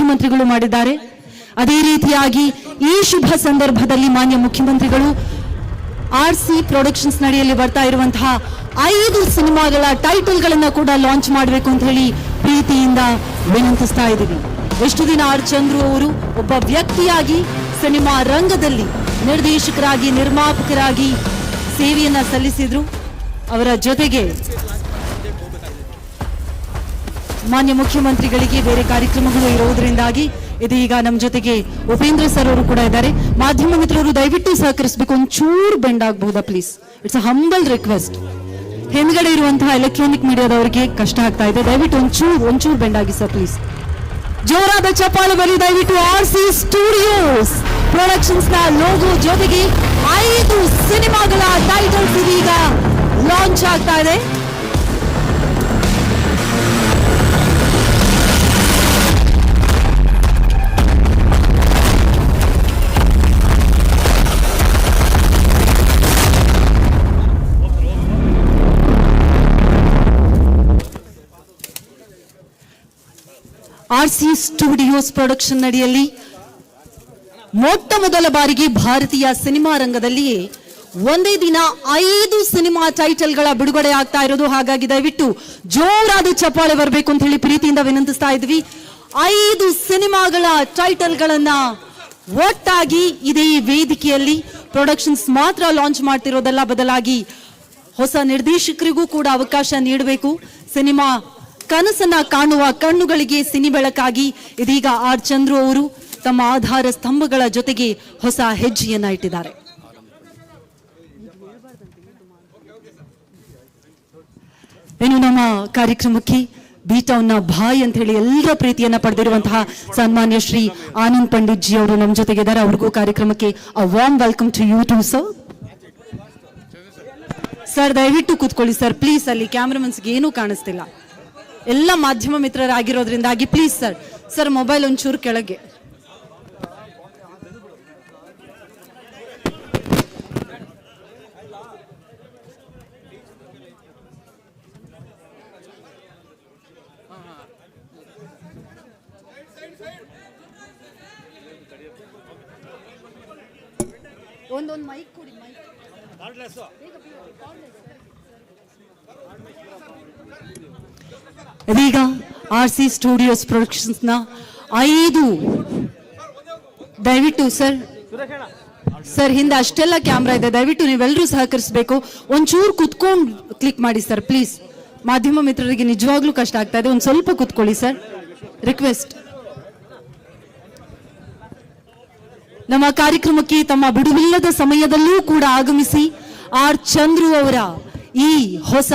ಮುಖ್ಯಮಂತ್ರಿಗಳು ಮಾಡಿದ್ದಾರೆ. ಅದೇ ರೀತಿಯಾಗಿ ಈ ಶುಭ ಸಂದರ್ಭದಲ್ಲಿ ಮಾನ್ಯ ಮುಖ್ಯಮಂತ್ರಿಗಳು ಆರ್ ಸಿ ಪ್ರೊಡಕ್ಷನ್ಸ್ ನಡೆಯಲ್ಲಿ ಬರ್ತಾ ಇರುವಂತಹ ಐದು ಸಿನಿಮಾಗಳ ಟೈಟಲ್ಗಳನ್ನ ಕೂಡ ಲಾಂಚ್ ಮಾಡಬೇಕು ಅಂತ ಹೇಳಿ ಪ್ರೀತಿಯಿಂದ ವಿನಂತಿಸ್ತಾ ಇದ್ದೀವಿ. ಎಷ್ಟು ದಿನ ಆರ್ ಚಂದ್ರು ಅವರು ಒಬ್ಬ ವ್ಯಕ್ತಿಯಾಗಿ ಸಿನಿಮಾ ರಂಗದಲ್ಲಿ ನಿರ್ದೇಶಕರಾಗಿ, ನಿರ್ಮಾಪಕರಾಗಿ ಸೇವೆಯನ್ನ ಸಲ್ಲಿಸಿದ್ರು. ಅವರ ಜೊತೆಗೆ ಮಾನ್ಯ ಮುಖ್ಯಮಂತ್ರಿಗಳಿಗೆ ಬೇರೆ ಕಾರ್ಯಕ್ರಮಗಳು ಇರುವುದರಿಂದಾಗಿ ಇದೀಗ ನಮ್ಮ ಜೊತೆಗೆ ಉಪೇಂದ್ರ ಸರ್ ಅವರು ಕೂಡ ಇದ್ದಾರೆ. ಮಾಧ್ಯಮ ಮಿತ್ರರು ದಯವಿಟ್ಟು ಸಹಕರಿಸಬೇಕು. ಒಂಚೂರು ಬೆಂಡ್ ಆಗಬಹುದಾ please it's a humble request ಹಿಂದ್ಗಡೆ ಇರುವಂತಹ ಎಲೆಕ್ಟ್ರಾನಿಕ್ ಮೀಡಿಯಾದವರಿಗೆ ಕಷ್ಟ ಆಗ್ತಾ ಇದೆ. ದಯವಿಟ್ಟು ಒಂಚೂರು ಒಂಚೂರು ಬೆಂಡ್ ಆಗಿ ಸರ್ ಪ್ಲೀಸ್ ಜೋರಾದ ಚಪ್ಪಾಳೆ ಬಲಿ ದಯವಿಟ್ಟು ಆರ್ ಸಿ ಸ್ಟುಡಿಯೋಸ್ ಪ್ರೊಡಕ್ಷನ್ಸ್ನ ಲೋಗೋ ಜೊತೆಗೆ ಐದು ಸಿನಿಮಾಗಳ ಟೈಟಲ್ಸ್ ಇದೀಗ ಲಾಂಚ್ ಆಗ್ತಾ ಇದೆ. ಆರ್ ಸಿ ಸ್ಟುಡಿಯೋಸ್ ಪ್ರೊಡಕ್ಷನ್ ಅಡಿಯಲ್ಲಿ ಮೊಟ್ಟ ಮೊದಲ ಬಾರಿಗೆ ಭಾರತೀಯ ಸಿನಿಮಾ ರಂಗದಲ್ಲಿಯೇ ಒಂದೇ ದಿನ ಐದು ಸಿನಿಮಾ ಟೈಟಲ್ಗಳ ಬಿಡುಗಡೆ ಆಗ್ತಾ ಇರೋದು ಹಾಗಾಗಿ ದಯವಿಟ್ಟು ಜೋರಾದ ಚಪ್ಪಾಳೆ ಬರಬೇಕು ಅಂತ ಹೇಳಿ ಪ್ರೀತಿಯಿಂದ ವಿನಂತಿಸ್ತಾ ಇದ್ವಿ. ಐದು ಸಿನಿಮಾಗಳ ಟೈಟಲ್ಗಳನ್ನ ಒಟ್ಟಾಗಿ ಇದೇ ವೇದಿಕೆಯಲ್ಲಿ ಪ್ರೊಡಕ್ಷನ್ಸ್ ಮಾತ್ರ ಲಾಂಚ್ ಮಾಡ್ತಿರೋದಲ್ಲ ಬದಲಾಗಿ ಹೊಸ ನಿರ್ದೇಶಕರಿಗೂ ಕೂಡ ಅವಕಾಶ ನೀಡಬೇಕು. ಸಿನಿಮಾ ಕನಸನ್ನ ಕಾಣುವ ಕಣ್ಣುಗಳಿಗೆ ಸಿನಿ ಬೆಳಕಾಗಿ ಇದೀಗ ಆರ್ ಚಂದ್ರು ಅವರು ತಮ್ಮ ಆಧಾರ ಸ್ತಂಭಗಳ ಜೊತೆಗೆ ಹೊಸ ಹೆಜ್ಜೆಯನ್ನ ಇಟ್ಟಿದ್ದಾರೆ. ಇನ್ನು ನಮ್ಮ ಕಾರ್ಯಕ್ರಮಕ್ಕೆ ಬೀಟೌನ್ನ ಭಾಯ್ ಅಂತ ಹೇಳಿ ಎಲ್ಲರ ಪ್ರೀತಿಯನ್ನ ಪಡೆದಿರುವಂತಹ ಸನ್ಮಾನ್ಯ ಶ್ರೀ ಆನಂದ್ ಪಂಡಿತ್ ಜಿ ಅವರು ನಮ್ಮ ಜೊತೆಗೆ ಇದ್ದಾರೆ ಅವ್ರಿಗೂ ಕಾರ್ಯಕ್ರಮಕ್ಕೆ a warm welcome to you to sir sir ದಯವಿಟ್ಟು ಕೂತ್ಕೊಳ್ಳಿ ಸರ್ ಪ್ಲೀಸ್ ಅಲ್ಲಿ ಕ್ಯಾಮ್ರಾಮನ್ಸ್ಗೆ ಏನೂ ಕಾಣಿಸ್ತಿಲ್ಲ. ಎಲ್ಲ ಮಾಧ್ಯಮ ಮಿತ್ರರಾಗಿರೋದ್ರಿಂದಾಗಿ ಪ್ಲೀಸ್ ಸರ್ ಸರ್ ಮೊಬೈಲ್ ಒಂಚೂರು ಕೆಳಗೆ. ಒಂದೊಂದು ಮೈಕ್ ಕೊಡಿ ಮೈಕ್ ಇದೀಗ ಆರ್ ಸಿ ಸ್ಟುಡಿಯೋಸ್ ಪ್ರೊಡಕ್ಷನ್ಸ್ನ ಐದು ದಯವಿಟ್ಟು ಸರ್ ಸರ್, ಹಿಂದೆ ಅಷ್ಟೆಲ್ಲ ಕ್ಯಾಮ್ರಾ ಇದೆ. ದಯವಿಟ್ಟು ನೀವೆಲ್ಲರೂ ಸಹಕರಿಸಬೇಕು. ಒಂಚೂರು ಕುತ್ಕೊಂಡು ಕ್ಲಿಕ್ ಮಾಡಿ ಸರ್ ಪ್ಲೀಸ್ ಮಾಧ್ಯಮ ಮಿತ್ರರಿಗೆ ನಿಜವಾಗ್ಲೂ ಕಷ್ಟ ಆಗ್ತಾ ಇದೆ. ಒಂದು ಸ್ವಲ್ಪ ಕುತ್ಕೊಳ್ಳಿ ಸರ್. ರಿಕ್ವೆಸ್ಟ್ ನಮ್ಮ ಕಾರ್ಯಕ್ರಮಕ್ಕೆ ತಮ್ಮ ಬಿಡುವಿಲ್ಲದ ಸಮಯದಲ್ಲೂ ಕೂಡ ಆಗಮಿಸಿ ಆರ್ ಚಂದ್ರು ಅವರ ಈ ಹೊಸ